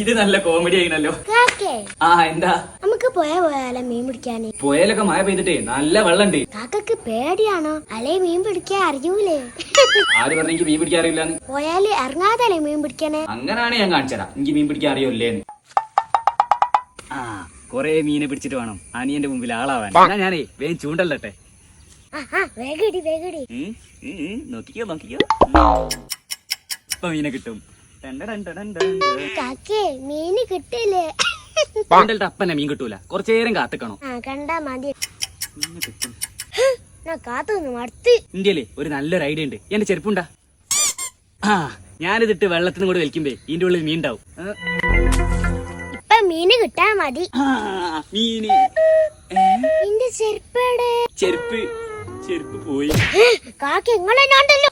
ഇത് നല്ല കോമഡി ആയിനല്ലോ. ആ എന്താ? നമുക്ക് പോയ പോയാലോ മീൻ പിടിക്കാന്? പുയലൊക്കെ മഴ പെയ്തിട്ടേ നല്ല വെള്ളണ്ട്. കാക്കക്ക് പേടിയാണോ? അല്ലെ മീൻ പിടിക്കാൻ അറിയൂലേ? ആര് പറഞ്ഞെങ്കിൽ മീൻ പിടിക്കാൻ അറിയില്ലാന്ന്? പോയാൽ ഇറങ്ങാതല്ലേ മീൻ പിടിക്കാനേ അങ്ങനാണ് ഞാൻ കാണിച്ചതാ എനിക്ക് മീൻ പിടിക്കാൻ അറിയോല്ലേന്ന്. ആ കൊറേ മീനെ പിടിച്ചിട്ട് വേണം. അനിയന്റെ മുമ്പിൽ ആളാവാൻ. എന്നാ ഞാനേ വേഗം ചൂണ്ടല്ലട്ടെ. നോക്കിക്കോ നോക്കിക്കോ. ഇപ്പൊ മീനെ കിട്ടും. കാക്കേ മീന് കിട്ടില്ലേ ചൂണ്ടലിട്ട് അപ്പന്നെ മീൻ കിട്ടൂല. കുറച്ചു നേരം കാത്തിക്കണോ. ആ കണ്ടാ മതി. ഞാൻ കാത്തൊന്നും മടുത്ത്. ഇന്ത്യയിലെ ഒരു നല്ലൊരു ഐഡിയ ഉണ്ട്. എന്റെ ചെരുപ്പുണ്ടാ. ആ ഞാനിതിട്ട് വെള്ളത്തിനും കൂടെ വലിക്കുമ്പേ ഇതിന്റെ ഉള്ളിൽ മീൻ ഉണ്ടാവും ഇപ്പൊ മീന് കിട്ടാ മതി. ആ, മീന്. നിന്റെ ചെരുപ്പേടെ ചെരുപ്പ്. ചെരുപ്പ് പോയി. കാക്ക ഇങ്ങളെന്നാണ്ടല്ലോ?